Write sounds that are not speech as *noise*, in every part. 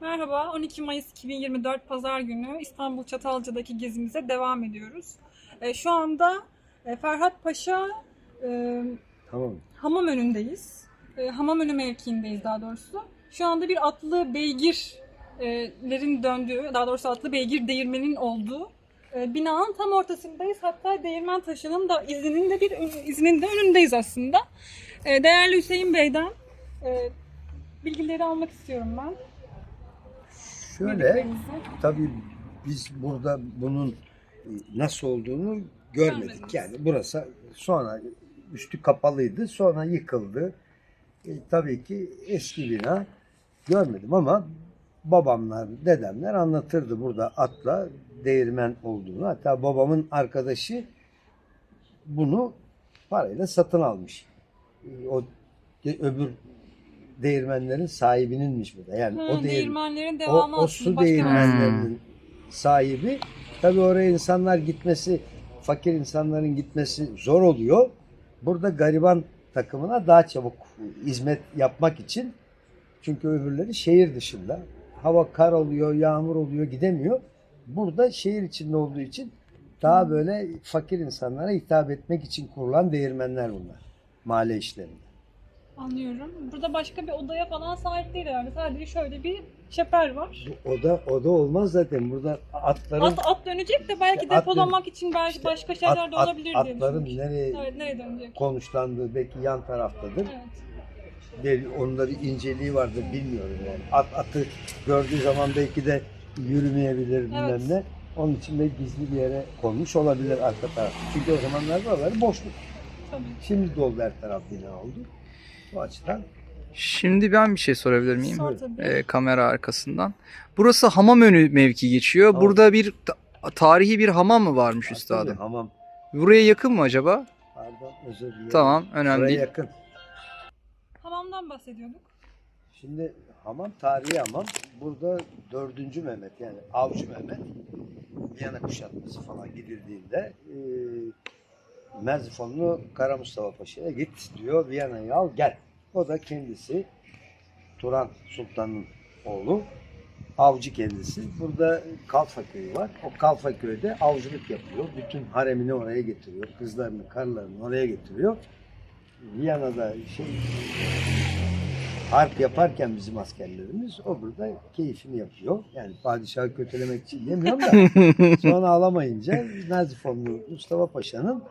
Merhaba, 12 Mayıs 2024 Pazar günü İstanbul Çatalca'daki gezimize devam ediyoruz. E, şu anda e, Ferhat Paşa e, Tamam. hamam önündeyiz. E, hamam önü mevkiindeyiz daha doğrusu. Şu anda bir atlı beygirlerin döndüğü, daha doğrusu atlı beygir değirmenin olduğu e, binanın tam ortasındayız. Hatta değirmen taşının da izinin de bir izinin de önündeyiz aslında. E, değerli Hüseyin Bey'den e, bilgileri almak istiyorum ben. Şöyle tabii biz burada bunun e, nasıl olduğunu görmedik. Yani burası sonra üstü kapalıydı. Sonra yıkıldı. E, tabii ki eski bina görmedim ama babamlar, dedemler anlatırdı burada atla değirmen olduğunu. Hatta babamın arkadaşı bunu parayla satın almış. E, O de- öbür değirmenlerin sahibininmiş burada. Yani Hı, o değirmen değirmenlerin o, devamı o aslında su başka bir- değirmenlerinin sahibi. Tabii oraya insanlar gitmesi, fakir insanların gitmesi zor oluyor. Burada gariban takımına daha çabuk hizmet yapmak için çünkü öbürleri şehir dışında. Hava kar oluyor, yağmur oluyor, gidemiyor. Burada şehir içinde olduğu için daha böyle fakir insanlara hitap etmek için kurulan değirmenler bunlar. Mahalle işlerinde. Anlıyorum. Burada başka bir odaya falan sahip değil herhalde. Sadece şöyle bir çeper var. Bu oda oda olmaz zaten. Burada atların At, at dönecek de belki İşte at depolamak için belki İşte başka şeyler at- de at- olabilir diye atların düşünmüştüm. nereye Evet, nereye dönecek? konuşlandığı belki yan taraftadır. Evet. Değil, onun da bir inceliği vardır bilmiyorum yani. At atı gördüğü zaman belki de yürümeyebilir bilmem Evet. ne. Onun için de gizli bir yere konmuş olabilir arka taraf. Çünkü o zamanlar oraları boşluk. Tabii. Şimdi doldu her taraf bina oldu. Bu açıdan Şimdi ben bir şey sorabilir miyim? Sor tabii. Ee, kamera arkasından. Burası hamam önü mevki geçiyor. Tamam. Burada bir ta- tarihi bir hamam mı varmış üstadım? Hamam. Buraya yakın mı acaba? Pardon özür dilerim. Tamam, önemli Buraya değil. yakın. Hamamdan bahsediyorduk. Şimdi hamam tarihi hamam. Burada dördüncü Mehmet yani Avcı Mehmet Viyana kuşatması falan gidildiğinde e, Merzifonlu Kara Mustafa Paşa'ya git diyor Viyana'yı al gel. O da kendisi Turan Sultan'ın oğlu. Avcı kendisi. Burada Kalfa köyü var. O Kalfa köyde avcılık yapıyor. Bütün haremini oraya getiriyor. Kızlarını, karılarını oraya getiriyor. Viyana'da şey harp yaparken bizim askerlerimiz o burada keyfini yapıyor. Yani padişahı kötülemek için demiyorum da *laughs* sonra alamayınca Nazifonlu Mustafa Paşa'nın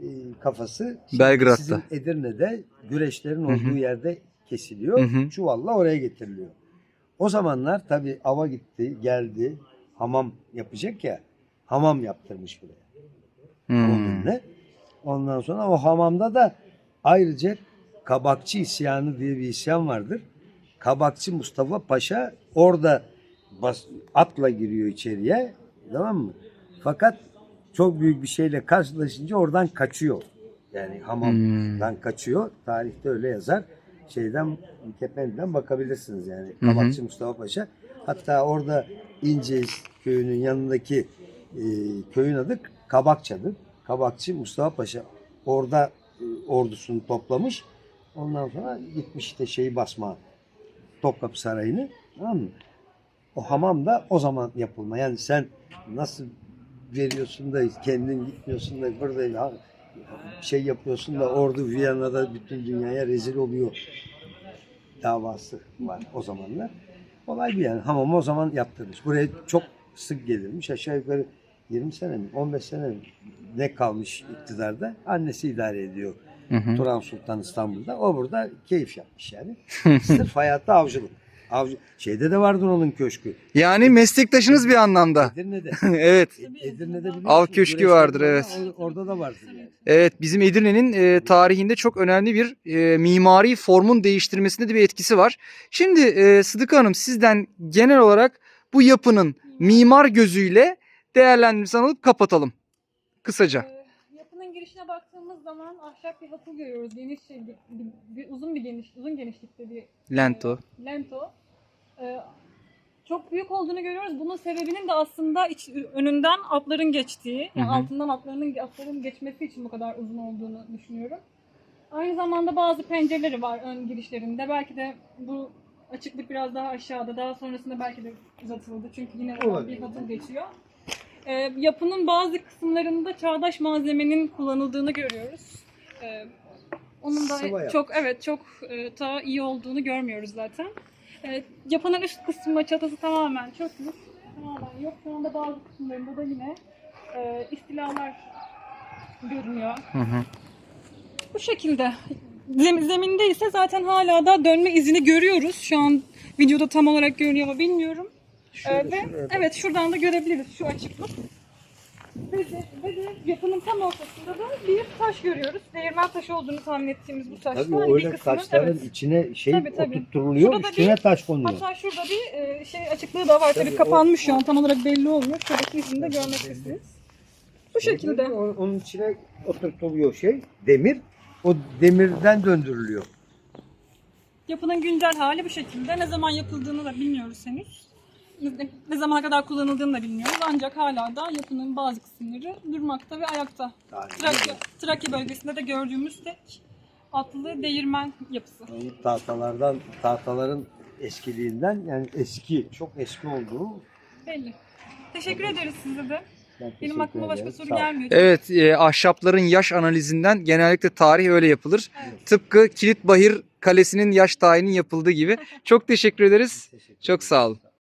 e, kafası Belgrad'da. sizin Edirne'de güreşlerin olduğu yerde kesiliyor. Hı hı. Çuvalla oraya getiriliyor. O zamanlar tabi ava gitti, geldi, hamam yapacak ya, hamam yaptırmış buraya Hmm. Ondan sonra o hamamda da ayrıca Kabakçı isyanı diye bir isyan vardır. Kabakçı Mustafa Paşa orada bas, atla giriyor içeriye. Tamam mı? Fakat çok büyük bir şeyle karşılaşınca oradan kaçıyor. Yani hamamdan kaçıyor. Tarihte öyle yazar. Şeyden Kepen'den bakabilirsiniz yani. Kabakçı Mustafa Paşa. Hatta orada İnceyiz köyünün yanındaki e, köyün adı Kabakça'dır. Kabakçı Mustafa Paşa orada e, ordusunu toplamış. Ondan sonra gitmiş işte şeyi basma Topkapı Sarayı'nı. Tamam mı? O hamam da o zaman yapılma. Yani sen nasıl veriyorsun da kendin gitmiyorsun da burada ha- şey yapıyorsun da ordu Viyana'da bütün dünyaya rezil oluyor davası var o zamanlar. Olay bu yani. Hamam o zaman yaptırmış. Buraya çok sık gelirmiş. Aşağı yukarı 20 sene mi 15 sene mi ne kalmış iktidarda. Annesi idare ediyor. Hı hı. Turan Sultan İstanbul'da. O burada keyif yapmış yani. *laughs* Sırf hayatta avcılık. Avcı, şeyde de vardır onun köşkü. Yani meslektaşınız bir anlamda. *laughs* Edirne'de. *laughs* evet. Edirne'de Av köşkü vardır, var, evet. or- Orada da vardır yani. Evet bizim Edirne'nin e, tarihinde çok önemli bir e, mimari formun değiştirmesinde de bir etkisi var. Şimdi e, Sıdıka Hanım sizden genel olarak bu yapının mimar gözüyle değerlendirmesini alıp kapatalım. Kısaca. Ee, yapının girişine baktığımız zaman ahşap bir hatı görüyoruz. Geniş şey, bir, bir- bir- uzun bir geniş, uzun genişlikte bir Lento. e, lento. Ee, çok büyük olduğunu görüyoruz. Bunun sebebinin de aslında iç, önünden atların geçtiği, yani Hı hı. altından atlarının atların geçmesi için bu kadar uzun olduğunu düşünüyorum. Aynı zamanda bazı pencereleri var ön girişlerinde. Belki de bu açıklık biraz daha aşağıda. Daha sonrasında belki de uzatıldı. Çünkü yine bir hatır geçiyor. Ee, yapının bazı kısımlarında çağdaş malzemenin kullanıldığını görüyoruz. Ee, onun da Sıva yapı. çok evet çok e, iyi olduğunu görmüyoruz zaten. Ee, yapının üst kısmı çatısı tamamen çökmüş. Tamamen yok. Şu anda bazı kısımlarında da yine e, istilalar görünüyor. Hı hı. Bu şekilde. Zem- zeminde ise zaten hala da dönme izini görüyoruz. Şu an videoda tam olarak görünüyor mu bilmiyorum. Şöyle, Ee, ve şuraya bak. evet şuradan da görebiliriz şu açıklık. Ve de, ve de yapının tam ortasında da bir taş görüyoruz. Değirmen taşı olduğunu tahmin ettiğimiz bu taştan Tabii bir öyle kısmı. taşların Evet. içine şey Tabii, tabii. oturtturuluyor, Şurada da üstüne bir- taş konuyor. Hatta şurada bir e, şey açıklığı da var. Tabii, Tabii, kapanmış şu an tam olarak belli olmuyor. Şuradaki izini de görmektesiniz. Bu şekilde. O- Onun içine oturtuluyor şey, demir. O demirden döndürülüyor. Yapının güncel hali bu şekilde. Ne zaman yapıldığını da bilmiyoruz henüz. Ne, zamana kadar kullanıldığını da bilmiyoruz. Ancak hala da yapının bazı kısımları durmakta ve ayakta. Trakya, Trakya bölgesinde de gördüğümüz tek atlı değirmen yapısı. Yani tahtalardan, tahtaların eskiliğinden yani eski, çok eski olduğu Belli. Teşekkür ederiz size de. ben Benim teşekkür aklıma başka ederim. soru Sağ ol. gelmiyor. Evet, e, ahşapların yaş analizinden genellikle tarih öyle yapılır. Evet. Tıpkı Kilitbahir Kalesi'nin yaş tayinin yapıldığı gibi. *laughs* Çok teşekkür ederiz. Teşekkür Çok sağ olun.